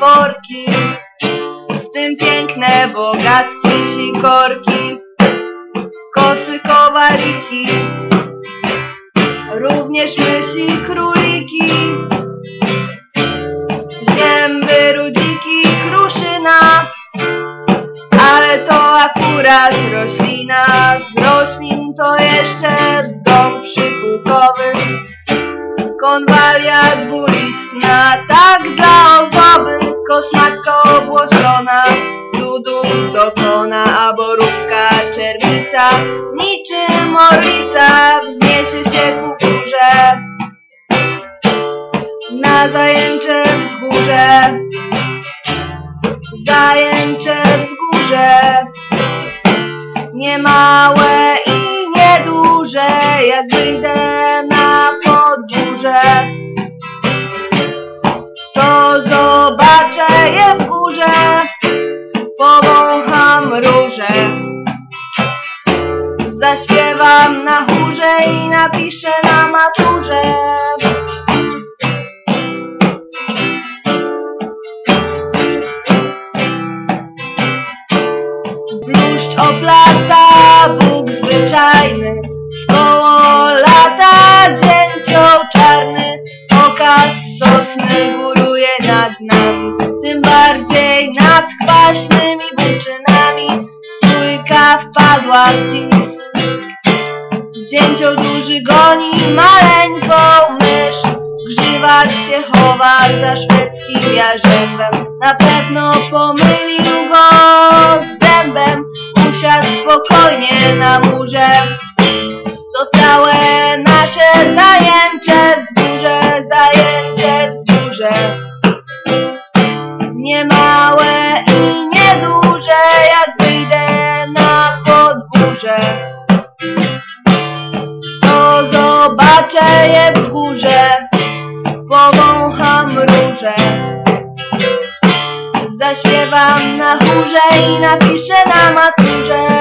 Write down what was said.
laforki, w tym piękne, bogackie sikorki, kosy kowaliki, również mysi króliki, zięby, rudziki, kruszyna, ale to akurat roślina, z roślin to jeszcze dom przypukowy, konwalia dwulistna, tak dla borówka czerwica, niczym orlica, wzniesie się ku górze, na zajęcze wzgórze, zajęcze wzgórze, niemałe i nieduże, jak wyjdę na podgórze, to zobaczę napiszę na maturze. Bluszcz oplata, Bóg zwyczajny, koło lata dzięcioł czarny, okaz sosny góruje nad nami, tym bardziej nad kwaśnymi buczynami, sójka wpadła w cis. Dzięcioł duży goni maleńką mysz, grzywacz się chowa za szwedzkim jarzębem, na pewno pomylił go z dębem, usiadł spokojnie na murze. To całe nasze zajęcze wzgórze, zajęcze wzgórze. Niemałe i nieduże, jak wyjdę na podwórze. Zobaczę je w górze, powącham róże. Zaśpiewam na chórze i napiszę na maturze.